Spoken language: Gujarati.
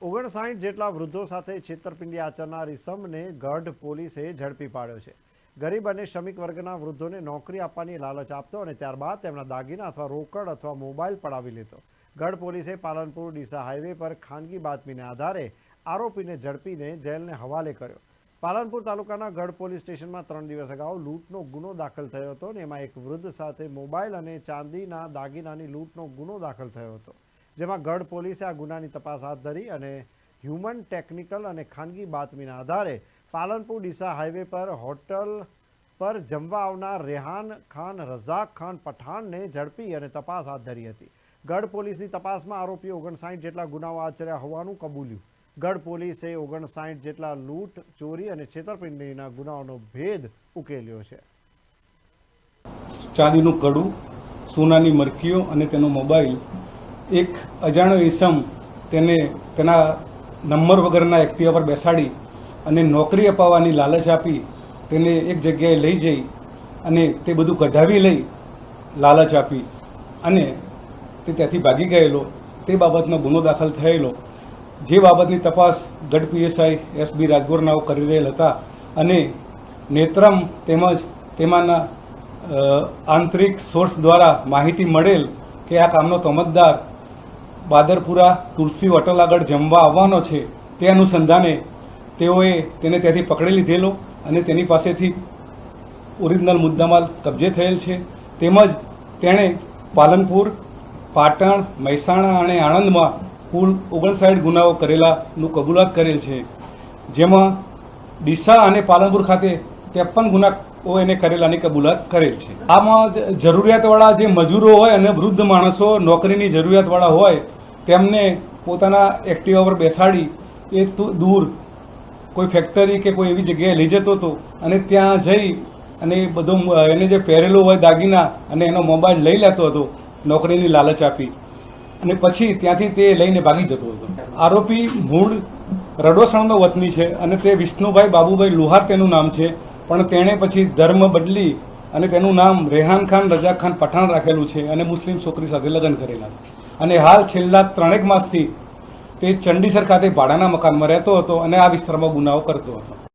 ઓગણસાઠ જેટલા વૃદ્ધો સાથે છેતરપિંડી આચરનાર ઇસમને ગઢ પોલીસે ઝડપી પાડ્યો છે. ગરીબ અને શ્રમિક વર્ગના વૃદ્ધોને નોકરી આપવાની લાલચ આપતો અને ત્યારબાદ તેમના દાગીના અથવા રોકડ અથવા મોબાઈલ પડાવી લેતો. ગઢ પોલીસે પાલનપુર ડીસા હાઈવે પર ખાનગી બાતમીને આધારે આરોપીને ઝડપીને જેલને હવાલે કર્યો. પાલનપુર તાલુકાના ગઢ પોલીસ સ્ટેશનમાં ત્રણ દિવસ અગાઉ લૂંટનો ગુનો દાખલ થયો હતો અને એમાં એક વૃદ્ધ સાથે મોબાઈલ અને ચાંદીના દાગીનાની લૂંટનો ગુનો દાખલ થયો હતો. જેમાં ગઢ પોલીસે આ ગુનાની તપાસ હાથ ધરી અને હ્યુમન ટેકનિકલ અને ખાનગી બાતમીના આધારે પાલનપુર ડીસા હાઈવે પર હોટલ પર જમવા આવનાર રેહાન ખાન, રઝાક ખાન પઠાણને ઝડપી અને તપાસ હાથ ધરી હતી. ગઢ પોલીસની તપાસમાં આરોપીઓ ઓગણસાઠ જેટલા ગુનાઓ આચર્યા હોવાનું કબૂલ્યું. ગઢ પોલીસે ઓગણસાઠ જેટલા લૂંટ, ચોરી અને છેતરપિંડીના ગુનાઓનો ભેદ ઉકેલ્યો છે. ચાંદીનું કડું, સોનાની મરકીઓ અને તેનો મોબાઈલ એક અજાણ્યો ઈસમ તેને તેના નંબર વગરના એક્ટિવા પર બેસાડી અને નોકરી અપાવવાની લાલચ આપી તેને એક જગ્યાએ લઈ જઈ અને તે બધું કઢાવી લઈ લાલચ આપી અને તે ત્યાંથી ભાગી ગયેલો. તે બાબતનો ગુનો દાખલ થયેલો. જે બાબતની તપાસ ગઢ પીએસઆઈ એસ બી રાજગોરનાઓ કરી રહેલ હતા અને નેત્રમ તેમજ તેમાંના આંતરિક સોર્સ દ્વારા માહિતી મળેલ કે આ કામનો તોમતદાર બાદરપુરા, તુલસી હોટલ આગળ જમવા આવવાનો છે તે અનુસંધાને તેઓએ તેને ત્યાંથી પકડી લીધેલો અને તેની પાસેથી ઓરિજિનલ મુદ્દામાલ કબજે થયેલ છે. તેમજ તેણે પાલનપુર, પાટણ, મહેસાણા અને આણંદમાં કુલ ઓગણસાઠ ગુનાઓ કરેલાનું કબૂલાત કરેલ છે. જેમાં ડીસા અને પાલનપુર ખાતે ત્રેપન ગુનાઓ એને કરેલાની કબૂલાત કરેલ છે. આમાં જરૂરિયાતવાળા જે મજૂરો હોય અને વૃદ્ધ માણસો, નોકરીની જરૂરિયાતવાળા હોય તેમને પોતાના એક્ટિવા પર બેસાડી એ દૂર, કોઈ ફેક્ટરી કે કોઈ એવી જગ્યાએ લઈ જતો હતો અને ત્યાં જઈ અને એ બધો એને જે પહેરેલો હોય દાગીના અને એનો મોબાઈલ લઈ લેતો હતો, નોકરીની લાલચ આપી. અને પછી ત્યાંથી તે લઈને ભાગી જતો હતો. આરોપી મૂળ રડોસણનો વતની છે અને તે વિષ્ણુભાઈ બાબુભાઈ લુહાર તેનું નામ છે, પણ તેણે પછી ધર્મ બદલી અને તેનું નામ રેહાન ખાન, રજા ખાન પઠાણ રાખેલું છે અને મુસ્લિમ છોકરી સાથે લગ્ન કરેલા. છે અને હાલ છેલ્લા ત્રણેક માસથી તે ચંડીસર ખાતે ભાડાના મકાનમાં રહેતો હતો અને આ વિસ્તારમાં ગુનાઓ કરતો હતો.